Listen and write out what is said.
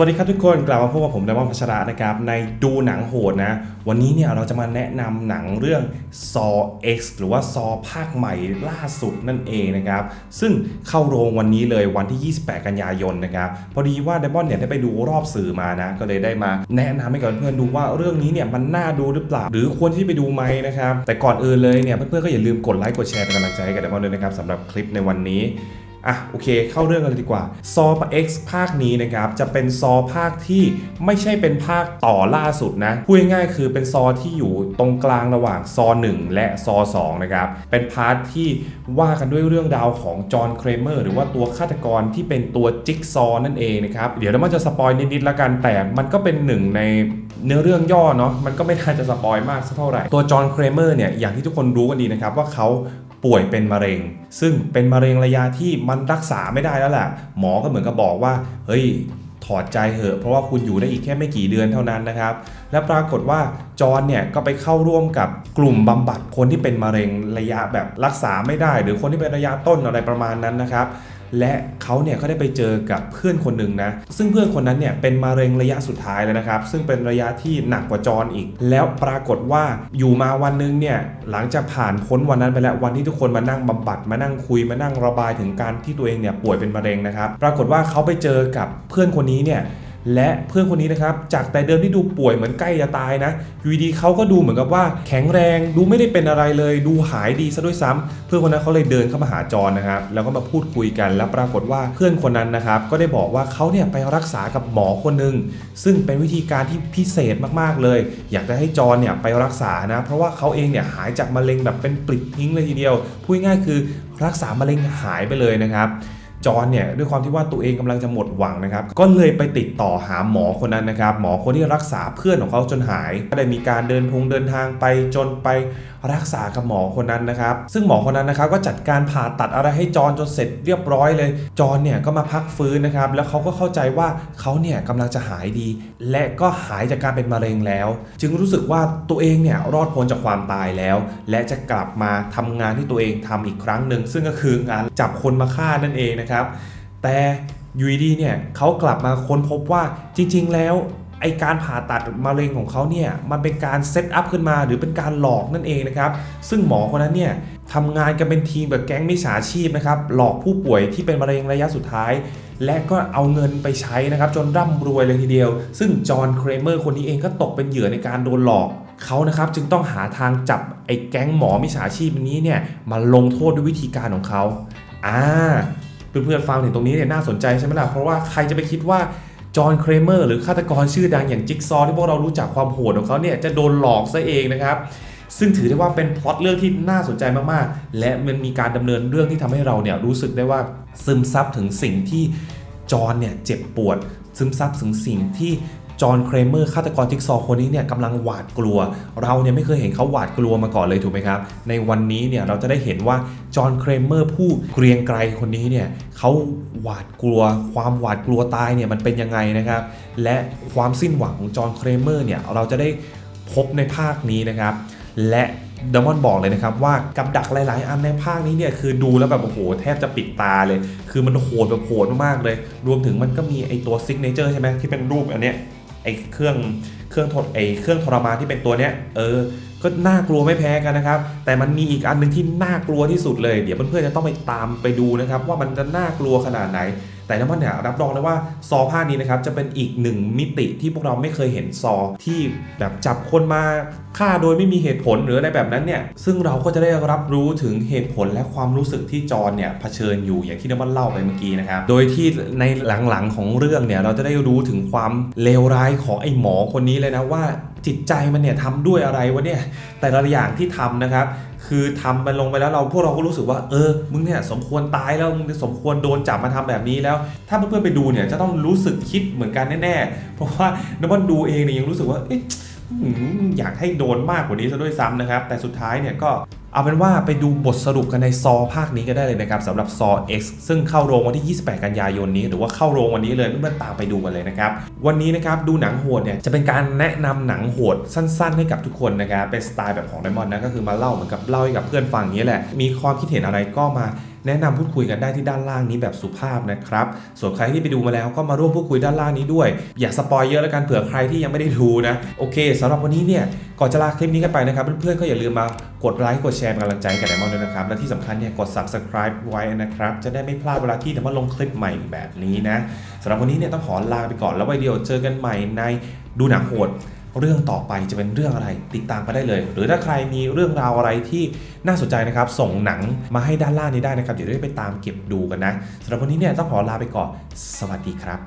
วัสดีครับทุกคนกลับมาพบกับผมไดมอนพัชระนะครับ ในดูหนังโหดนะ วันนี้เนี่ยเราจะมาแนะนำหนังเรื่อง Saw X หรือว่า Saw ภาคใหม่ล่าสุดนั่นเองนะครับ ซึ่งเข้าโรงวันนี้เลยวันที่ 28 กันยายนนะครับ พอดีว่าไดมอนเนี่ยได้ไปดูรอบสื่อมานะ ก็เลยได้มาแนะนำให้กับเพื่อนๆดูว่าเรื่องนี้เนี่ยมันน่าดูหรือเปล่า หรือควรที่ไปดูไหมนะครับ แต่ก่อนอื่นเลยเนี่ยเพื่อนๆก็อย่าลืมกดไลค์กดแชร์เป็นกำลังใจให้กับไดมอนด้วยนะครับสำหรับคลิปในวันนี้ อะโอเค เข้าเรื่องกันเลยดีกว่าซอ X ภาคนี้นะครับจะเป็นซอภาคที่ไม่ใช่เป็นภาคต่อล่าสุดนะพูดง่ายๆคือเป็นซอที่อยู่ตรงกลางระหว่างซอ 1 และซอ2นะครับเป็นพาร์ทที่ว่ากันด้วยเรื่องราวของจอห์นเครเมอร์หรือว่าตัวฆาตกรที่เป็นตัวจิ๊กซอว์นั่นเองนะครับเดี๋ยวเรามันจะสปอยนิดๆแล้วกันแต่มันก็เป็นหนึ่งในเนื้อเรื่องย่อเนาะมันก็ไม่น่าจะสปอยมากสักเท่าไหร่ตัวจอห์นเครเมอร์เนี่ยอย่างที่ทุกคนรู้กันดีนะครับว่าเขา ป่วยเป็นมะเร็ง ซึ่งเป็นมะเร็งระยะที่มันรักษาไม่ได้แล้วแหละหมอก็เหมือนกับบอกว่า เฮ้ยถอดใจเหอะเพราะว่าคุณอยู่ได้อีกแค่ไม่กี่เดือนเท่านั้นนะครับ และปรากฏว่าจอนเนี่ยก็ไปเข้าร่วมกับกลุ่มบำบัดคนที่เป็นมะเร็งระยะแบบรักษาไม่ได้ หรือคนที่เป็นระยะต้นอะไรประมาณนั้นนะครับและเขาเนี่ยก็ได้ไปเจอกับเพื่อนคนหนึ่งนะ ซึ่งเพื่อนคนนั้นเนี่ยเป็นมะเร็งระยะสุดท้ายแล้วนะครับ ซึ่งเป็นระยะที่หนักกว่าจอนอีก แล้วปรากฏว่าอยู่มาวันหนึงเนี่ยหลังจากผ่านพ้นวันนั้นไปแล้ววันที่ทุกคนมานั่งบำบัดมานั่งคุยมานั่งระบายถึงการที่ตัวเองเนี่ยป่วยเป็นมะเร็งนะครับ ปรากฏว่าเขาไปเจอกับเพื่อนคนนี้เนี่ย และเพื่อนคนนี้นะครับจากแต่เดิมที่ดูป่วยเหมือนใกล้จะตายนะอยู่ดีเขาก็ดูเหมือนกับว่าแข็งแรงดูไม่ได้เป็นอะไรเลย ดูหายดีซะด้วยซ้ำเพื่อนคนนั้นเขาเลยเดินเข้ามาหาจอนนะครับแล้วก็มาพูดคุยกันแล้วปรากฏว่าเพื่อนคนนั้นนะครับก็ได้บอกว่าเขาเนี่ยไปรักษากับหมอคนหนึ่งซึ่งเป็นวิธีการที่พิเศษมากๆเลย อยากจะให้จอนเนี่ยไปรักษานะเพราะว่าเขาเองเนี่ยหายจากมะเร็งแบบเป็นปลิดทิ้งเลยทีเดียวพูดง่ายคือรักษามะเร็งหายไปเลยนะครับ จอนเนี่ยด้วยความที่ว่าตัวเองกำลังจะหมดหวังนะครับ ก็เลยไปติดต่อหาหมอคนนั้นนะครับ หมอคนที่รักษาเพื่อนของเขาจนหาย ก็ได้มีการเดินทงเดินทางไปจนไปรักษากับหมอคนนั้นนะครับ ซึ่งหมอคนนั้นนะครับก็จัดการผ่าตัดอะไรให้จอนจนเสร็จเรียบร้อยเลย จอนเนี่ยก็มาพักฟื้นนะครับ แล้วเขาก็เข้าใจว่าเขาเนี่ยกำลังจะหายดี และก็หายจากการเป็นมะเร็งแล้ว จึงรู้สึกว่าตัวเองเนี่ยรอดพ้นจากความตายแล้ว และจะกลับมาทำงานที่ตัวเองทำอีกครั้งหนึ่งซึ่งก็คืองานจับคนมาฆ่านั่นเองนะครับ แต่ยูดีเนี่ยเขากลับมาค้นพบว่าจริง ๆ แล้ว ไอการผ่าตัดมะเร็งของเขาเนี่ยมันเป็นการเซตอัพขึ้นมาหรือเป็นการหลอกนั่นเองนะครับ ซึ่งหมอคนนั้นเนี่ยทำงานกันเป็นทีมแบบแก๊งมิจฉาชีพนะครับหลอกผู้ป่วยที่เป็นมะเร็งระยะสุดท้าย และก็เอาเงินไปใช้นะครับจนร่ำรวยเลยทีเดียว ซึ่งจอห์นเครเมอร์คนนี้เองก็ตกเป็นเหยื่อในการโดนหลอกเขานะครับจึงต้องหาทางจับไอ้แก๊งหมอมิจฉาชีพนี้เนี่ยมาลงโทษด้วยวิธีการของเขาอ่าเพื่อนๆฟังถึงตรงนี้เนี่ยน่าสนใจใช่ไหมล่ะเพราะว่าใครจะไปคิดว่า จอห์นเครเมอร์หรือฆาตกรชื่อดังอย่างจิ๊กซอว์ที่พวกเรารู้จักความโหดของเขาเนี่ยจะโดนหลอกซะเองนะครับ ซึ่งถือได้ว่าเป็นพล็อตเรื่องที่น่าสนใจมากๆ และมันมีการดำเนินเรื่องที่ทำให้เราเนี่ยรู้สึกได้ว่าซึมซับถึงสิ่งที่จอห์นเนี่ยเจ็บปวดซึมซับถึงสิ่งที่ จอห์นเครเมอร์ฆาตกรจิ๊กซอว์คนนี้เนี่ยกำลังหวาดกลัว เราเนี่ยไม่เคยเห็นเขาหวาดกลัวมาก่อนเลยถูกไหมครับ ในวันนี้เนี่ยเราจะได้เห็นว่าจอห์นเครเมอร์ผู้เกรียงไกรคนนี้เนี่ยเขาหวาดกลัว ความหวาดกลัวตายเนี่ยมันเป็นยังไงนะครับ และความสิ้นหวังของจอห์นเครเมอร์เนี่ยเราจะได้พบในภาคนี้นะครับ และดมอนบอกเลยนะครับว่ากับดักหลาย ๆ อันในภาคนี้เนี่ยคือดูแล้วแบบโอ้โหแทบจะปิดตาเลย คือมันโหดแบบโหดมากๆเลย รวมถึงมันก็มีไอตัวซิกเนเจอร์ใช่ไหมที่เป็นรูปอันเนี้ย อ้เครื่องเครื่องทดไอ้เครื่องทรมานที่เป็นตัวเนี้ยเออก็น่ากลัวไม่แพ้กันนะครับ แต่มันมีอีกอันหนึ่งที่น่ากลัวที่สุดเลย เดี๋ยวเพื่อนๆจะต้องไปตามไปดูนะครับ ว่ามันจะน่ากลัวขนาดไหน แต่น้ำมันเนี่ยรับรองเลยว่าซอภาคนี้นะครับจะเป็นอีกหนึ่งมิติที่พวกเราไม่เคยเห็นซอที่แบบจับคนมาฆ่าโดยไม่มีเหตุผลหรืออะไรแบบนั้นเนี่ยซึ่งเราก็จะได้รับรู้ถึงเหตุผลและความรู้สึกที่จอนเนี่ยเผชิญอยู่อย่างที่น้ำมันเล่าไปเมื่อกี้นะครับโดยที่ในหลังๆของเรื่องเนี่ยเราจะได้รู้ถึงความเลวร้ายของไอ้หมอคนนี้เลยนะว่าจิตใจมันเนี่ยทำด้วยอะไรวะเนี่ยแต่ละอย่างที่ทำนะครับ คือทำมันลงไปแล้วเราพวกเราก็รู้สึกว่าเออมึงเนี่ยสมควรตายแล้วมึงสมควรโดนจับมาทำแบบนี้แล้ว ถ้าเพื่อนๆไปดูเนี่ยจะต้องรู้สึกคิดเหมือนกันแน่ๆ เพราะว่าน้ำมันดูเองเนี่ยยังรู้สึกว่าเอ๊ะอืมอยากให้โดนมากกว่านี้ซะด้วยซ้ำนะครับ แต่สุดท้ายเนี่ยก็ เอาเป็นว่าไปดูบทสรุปกันในซอภาคนี้ก็ได้เลยนะครับสำหรับซอ X ซึ่งเข้าโรงวันที่ 28 กันยายนนี้ หรือว่าเข้าโรงวันนี้เลยเพื่อนๆตามไปดูกันเลยนะครับ วันนี้นะครับดูหนังโหดเนี่ยจะเป็นการแนะนำหนังโหดสั้น ๆ ให้กับทุกคนนะครับเป็นสไตล์แบบของไดมอนด์นะก็คือมาเล่าเหมือนกับเล่าให้กับเพื่อนฟังนี้แหละ มีความคิดเห็นอะไรก็มาแนะนำพูดคุยกันได้ที่ด้านล่างนี้แบบสุภาพนะครับ ส่วนใครที่ไปดูมาแล้วก็มาร่วมพูดคุยด้านล่างนี้ด้วย อย่าสปอยเยอะแล้วกันเผื่อใครที่ยังไม่ได้ดูนะ โอเคสำหรับวันนี้เนี่ย ก่อนจะลาคลิปนี้กันไปนะครับ เพื่อนๆก็อย่าลืมมากดไลค์กดแชร์เป็นกำลังใจกับไดมอนด์ด้วยนะครับ และที่สำคัญเนี่ยกด subscribe ไว้นะครับ จะได้ไม่พลาดเวลาที่ไดมอนลงคลิปใหม่แบบนี้นะสำหรับวันนี้เนี่ยต้องขอลาไปก่อนแล้วไว้เดียวเจอกันใหม่ในดูหนังโหดเรื่องต่อไปจะเป็นเรื่องอะไรติดตามกันได้เลย หรือถ้าใครมีเรื่องราวอะไรที่น่าสนใจนะครับ ส่งหนังมาให้ด้านล่างนี้ได้นะครับเดี๋ยวได้ไปตามเก็บดูกันนะสำหรับวันนี้เนี่ยต้องขอลาไปก่อน สวัสดีครับ